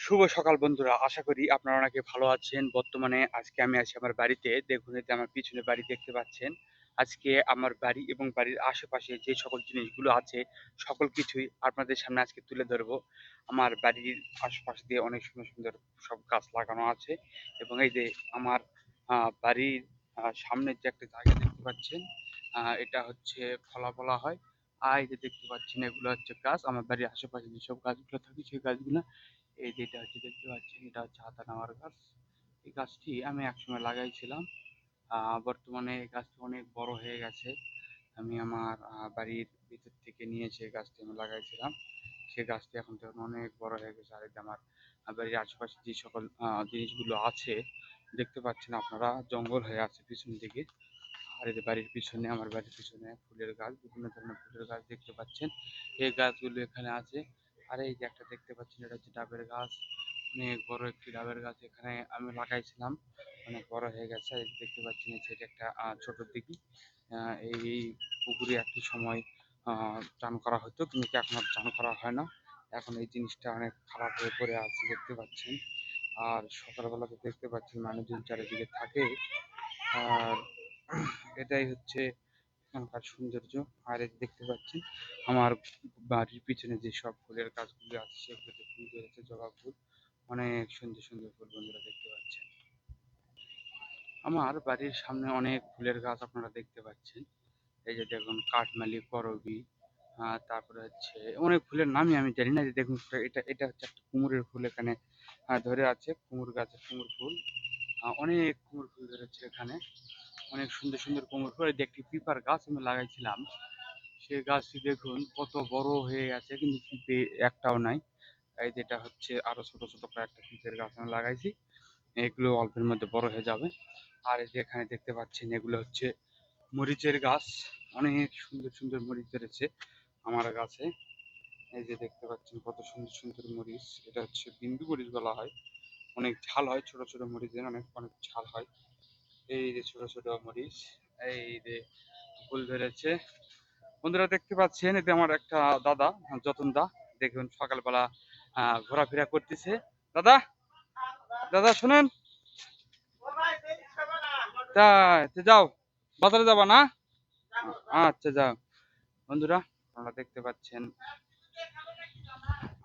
শুভ সকাল বন্ধুরা। আশা করি আপনারা অনেকে ভালো আছেন। বর্তমানে আজকে আমি আছি আমার বাড়িতে। দেখুন যে আমার পিছনে বাড়ি দেখতে পাচ্ছেন। আজকে আমার বাড়ি এবং বাড়ির আশেপাশে যে সকল জিনিসগুলো আছে, সকল কিছুই আপনাদের সামনে আজকে তুলে ধরবো। আমার বাড়ির আশপাশ দিয়ে অনেক সুন্দর সুন্দর সব গাছ লাগানো আছে এবং এই যে আমার বাড়ির সামনের যে একটা জায়গা দেখতে পাচ্ছেন এটা হচ্ছে ফলা বলা হয়। এই যে দেখতে পাচ্ছেন, এগুলো হচ্ছে গাছ। আমার বাড়ির আশেপাশে যেসব গাছগুলো থাকে, সেই গাছগুলো, এই যেটা হচ্ছে দেখতে পাচ্ছেন, এটা হচ্ছে হাতা নেওয়ার গাছ। এই গাছটি আমি একসময় লাগাইছিলাম। বর্তমানে এই গাছটি অনেক বড় হয়ে গেছে। আমি আমার বাড়ির ভিতর থেকে নিয়ে এসে গাছটি আমি লাগাইছিলাম। সেই গাছটি এখন তখন অনেক বড় হয়ে গেছে। আর যে আমার বাড়ির আশেপাশে যে সকল জিনিসগুলো আছে, দেখতে পাচ্ছেন আপনারা, জঙ্গল হয়ে আছে পিছন দিকে। আর এই বাড়ির পিছনে আমার বাড়ির পিছনে ফুলের গাছ বিভিন্ন ধরনের ফুলের গাছ দেখতে পাচ্ছেন। এই গাছগুলো এখানে আছে। আর এই যে একটা দেখতে পাচ্ছেন এটা হচ্ছে ডাবের গাছ। অনেক বড় একটি ডাবের গাছ এখানে আমি লাগাইছিলাম। অনেক বড় হয়ে গেছে। দেখতে পাচ্ছেন এটা একটা ছোট আহ, এই পুকুরে একটি সময় চান করা হতো কিন্তু এখন আর চান করা হয় না। এখন এই জিনিসটা অনেক খারাপ হয়ে পড়ে আছে দেখতে পাচ্ছেন। আর সকালবেলাতে দেখতে পাচ্ছেন মানুষজন চারিদিকে থাকে। আর এটাই হচ্ছে এখানকার সৌন্দর্য। আর দেখতে পাচ্ছেন আমার বাড়ির পিছনে যে সব ফুলের গাছগুলি আছে সেগুলোতে ফুল ধরেছে, জবা ফুল, অনেক সুন্দর সুন্দর ফুল বন্ধুরা দেখতে পাচ্ছেন। আমার বাড়ির সামনে অনেক ফুলের গাছ আপনারা দেখতে পাচ্ছেন। এই যে দেখুন, কাঠমালি, করবি তারপরে হচ্ছে অনেক ফুলের নামই আমি জানি না যে দেখুন, এটা এটা হচ্ছে একটা কুমড়ের ফুল এখানে ধরে আছে কুমড় গাছের কুমড় ফুল। অনেক কুমড় ফুল ধরেছে এখানে। অনেক সুন্দর সুন্দর কুমড় ফুল একটি পিপার গাছ আমি লাগাইছিলাম। সেই গাছটি দেখুন কত বড় হয়ে গেছে কিন্তু পিঁপে একটাও নাই। এই যেটা হচ্ছে আরও ছোট ছোট কয়েকটা পিঁপের গাছ আমি লাগাইছি। এগুলো অল্পের মধ্যে বড় হয়ে যাবে। আর এই যে এখানে দেখতে পাচ্ছেন, এগুলো হচ্ছে মরিচের গাছ। অনেক সুন্দর সুন্দর মরিচ ধরেছে আমার গাছে। এই যে দেখতে পাচ্ছেন কত সুন্দর সুন্দর মরিচ। এটা হচ্ছে বিন্দু মরিচ বলা হয়। অনেক ঝাল হয়, ছোট ছোট মরিচের অনেক অনেক ঝাল হয়। এই যে ছোট ছোট মরিচ, এই যে ফুল ধরেছে। বন্ধুরা দেখতে পাচ্ছেন, এতে আমার একটা দাদা, যতন দা, দেখুন সকালবেলা ঘোরাফেরা করতেছে। দাদা দাদা শুনেন? যাও, বাজারে যাবা না? আচ্ছা যাও। বন্ধুরা, আপনারা দেখতে পাচ্ছেন,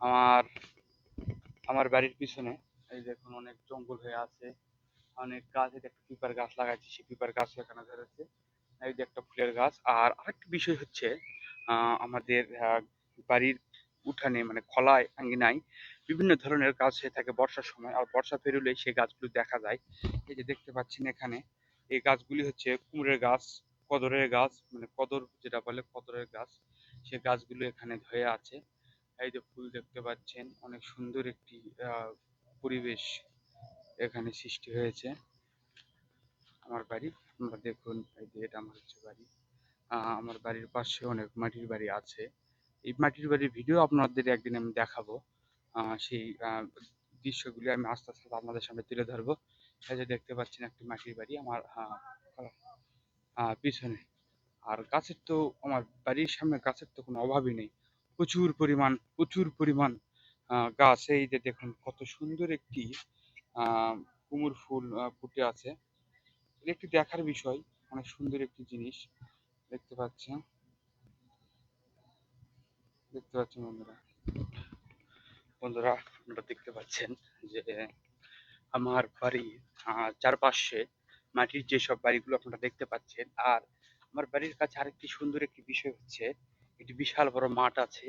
আমার আমার বাড়ির পিছনে, এই দেখুন অনেক জঙ্গল হয়ে আছে। অনেক গাছ এই একটা পিপার গাছ লাগাইছি, সেই পিপার গাছ এখানে ধরেছে। এই যে একটা ফুলের গাছ। আর আরেকটা বিষয় হচ্ছে আমাদের বাড়ির উঠানে মানে খোলায়, আঙ্গিনায় বিভিন্ন ধরনের গাছ হয়ে থাকে বর্ষার সময়। আর বর্ষা পেরোলে সেই গাছগুলো দেখা যায়। এই যে দেখতে পাচ্ছেন এখানে, এই গাছগুলি হচ্ছে কুমড়ের গাছ, কদরের গাছ মানে কদর যেটা বলে কদরের গাছ। সে গাছগুলো এখানে ধরে আছে। এই যে ফুল দেখতে পাচ্ছেন, অনেক সুন্দর একটি পরিবেশ। এখানে সৃষ্টি হয়েছে। আমার বাড়ি আমরা দেখুন এই যে এটা আমার হচ্ছে বাড়ি। আমার বাড়ির পাশে অনেক মাটির বাড়ি আছে। এই মাটির বাড়ির ভিডিও আপনাদের একদিন আমি দেখাবো। সেই দৃশ্যগুলি আমি আস্তে আস্তে আপনাদের সামনে তুলে ধরবো। এই যে দেখতে পাচ্ছেন একটি মাটির বাড়ি আমার পিছনে। আর গাছের তো, আমার বাড়ির সামনে গাছের তো কোনো অভাবই নেই। প্রচুর পরিমাণ প্রচুর পরিমাণ গাছ। এই যে দেখুন কত সুন্দর একটি কুমড় ফুল ফুটে আছে। এটা একটি দেখার বিষয় অনেক সুন্দর একটি জিনিস। দেখতে পাচ্ছেন। দেখতে পাচ্ছেন বন্ধুরা। বন্ধুরা আপনারা দেখতে পাচ্ছেন যে আমার আহ, চারপাশে মাটির যেসব বাড়িগুলো আপনারা দেখতে পাচ্ছেন আর আমার বাড়ির কাছে আরেকটি সুন্দর একটি বিষয় হচ্ছে একটি বিশাল বড় মাঠ আছে।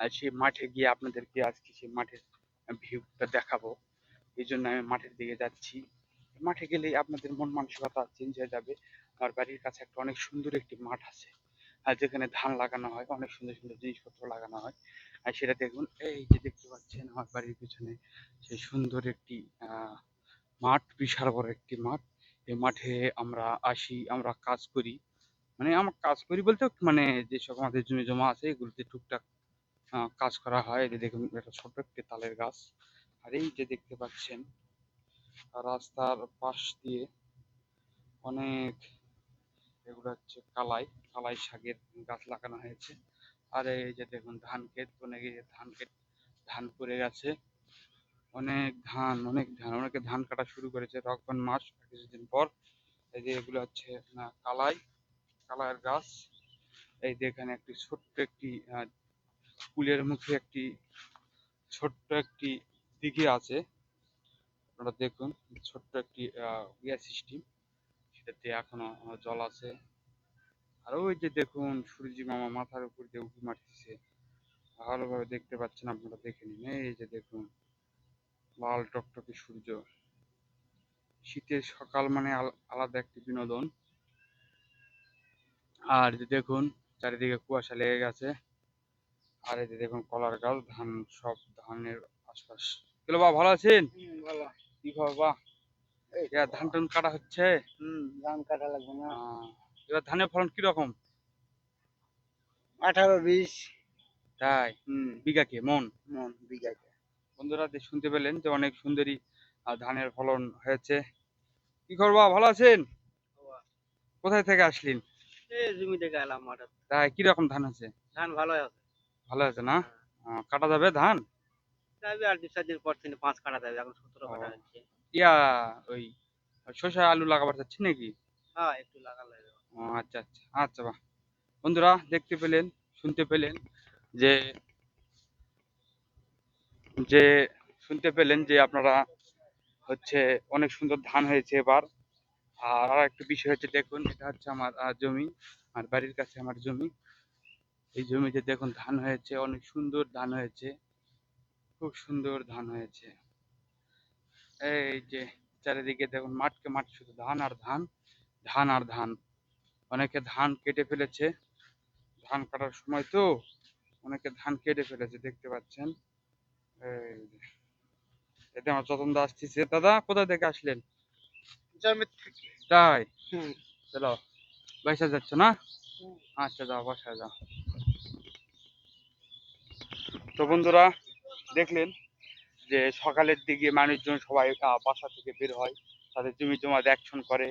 আর সেই মাঠে গিয়ে আপনাদেরকে আজকে সেই মাঠের ভিউটা দেখাবো। এই জন্য আমি মাঠের দিকে যাচ্ছি। মাঠে গেলেই আপনাদের মন মানসিকতা চেঞ্জ হয়ে যাবে। আমার বাড়ির কাছে একটা অনেক সুন্দর একটি মাঠ আছে। আর যেখানে ধান লাগানো হয়, অনেক সুন্দর সুন্দর জিনিসপত্র লাগানো হয়। আর সেটা দেখুন, এই যে দেখতে পাচ্ছেন আমার বাড়ির পিছনে সেই সুন্দর একটি মাঠ, বিশাল বড় একটি মাঠ। এই মাঠে আমরা আসি, আমরা কাজ করি। মানে আমরা কাজ করি বলতে মানে যেসব আমাদের জমি জমা আছে, এগুলোতে টুকটাক কাজ করা হয়। দেখুন একটা ছোট একটি তালের গাছ। আর এই যে দেখতে পাচ্ছেন রাস্তার পাশ দিয়ে অনেক এগুলো হচ্ছে কালাই কালাই শাকের গাছ লাগানো হয়েছে। আর এই যে দেখুন ধান ক্ষেত অনেকে ধান ক্ষেত ধান পড়ে গেছে। অনেক ধান অনেক ধান অনেকে ধান কাটা শুরু করেছে তখন মাস কিছুদিন পর। এই যে এগুলো হচ্ছে কালাই কালাইয়ের গাছ। এই যে এখানে একটি ছোট্ট একটি আহ, কুলের মুখে একটি ছোট্ট একটি দিঘি আছে। আপনারা দেখুন ছোট্ট একটি আহ, ইয়া সিস্টেম সেটাতে এখনও জল আছে। আর ওই যে দেখুন সূর্যি মামা মাথার উপর দিয়ে উঁকি মারতেছে। ভালোভাবে দেখতে পাচ্ছেন আপনারা দেখে নিন। এই যে দেখুন লাল টকটকে সূর্য। শীতের সকাল মানে আল- আলাদা একটি বিনোদন। আর যে দেখুন চারিদিকে কুয়াশা লেগে গেছে। আর এই যে দেখুন কলার গাছ ধান সব ধানের আশপাশ কেলো বা ভালো আছেন? ভালো। কি খবর বা ধান টান কাটা হচ্ছে? হুম ধান কাটা লাগবে না। এবার ধানের ফলন কীরকম? আঠারো বিশ। তাই? হুম। বিঘা মন? মন বিঘাতে বন্ধুরা শুনতে পেলেন যে অনেক সুন্দরী ধানের ফলন হয়েছে। কি খবর বা ভালো আছেন? কোথায় থেকে আসলেন? জমি থেকে এলাম তাই কীরকম ধান আছে? ধান ভালো আছে। ভালো আছে না? আহ, কাটা যাবে ধান? যাবে আর দু চার দিন পর থেকে পাঁচ কাটা যাবে এখন সতেরো কাটা হচ্ছে। ইয়া ওই শসা আলু লাগাবার চাচ্ছি নাকি? হ্যাঁ একটু লাগাল ও আচ্ছা আচ্ছা আচ্ছা বাহ। বন্ধুরা দেখতে পেলেন শুনতে পেলেন যে যে শুনতে পেলেন যে আপনারা হচ্ছে অনেক সুন্দর ধান হয়েছে এবার। আর আর একটা বিষয় হচ্ছে দেখুন এটা হচ্ছে আমার জমি আর বাড়ির কাছে আমার জমি। এই জমিতে দেখুন ধান হয়েছে অনেক সুন্দর ধান হয়েছে। খুব সুন্দর ধান হয়েছে। এই যে চারিদিকে দেখুন মাঠকে মাঠ শুধু ধান আর ধান ধান আর ধান। অনেকে ধান কেটে ফেলেছে। ধান কাটার সময় তো অনেকে ধান কেটে ফেলেছে দেখতে পাচ্ছেন। এতে আমার যতন দা আসতেছে দাদা কোথা থেকে আসলেন? তাই? চলো বসে যাচ্ছ না? আচ্ছা যাও বসে যাও। তো বন্ধুরা দেখলেন যে সকালের দিকে মানুষজন সবাই বাসা থেকে বের হয়, তাদের জমি জমা দেখশন করে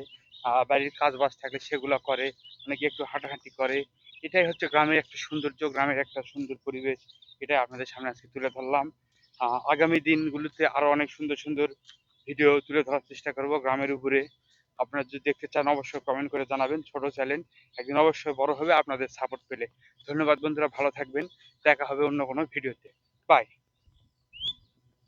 বাড়ির কাজ বাজ থাকলে সেগুলো করে, অনেকে একটু হাঁটাহাঁটি করে। এটাই হচ্ছে গ্রামের একটা সৌন্দর্য, গ্রামের একটা সুন্দর পরিবেশ। এটাই আপনাদের সামনে আজকে তুলে ধরলাম। আগামী দিনগুলোতে আরও অনেক সুন্দর সুন্দর ভিডিও তুলে ধরার চেষ্টা করব গ্রামের উপরে। আপনারা যদি দেখতে চান, অবশ্যই কমেন্ট করে জানাবেন ছোট চ্যানেল একদিন অবশ্যই বড় হবে আপনাদের সাপোর্ট পেলে। ধন্যবাদ বন্ধুরা, ভালো থাকবেন। দেখা হবে অন্য কোনো ভিডিওতে বাই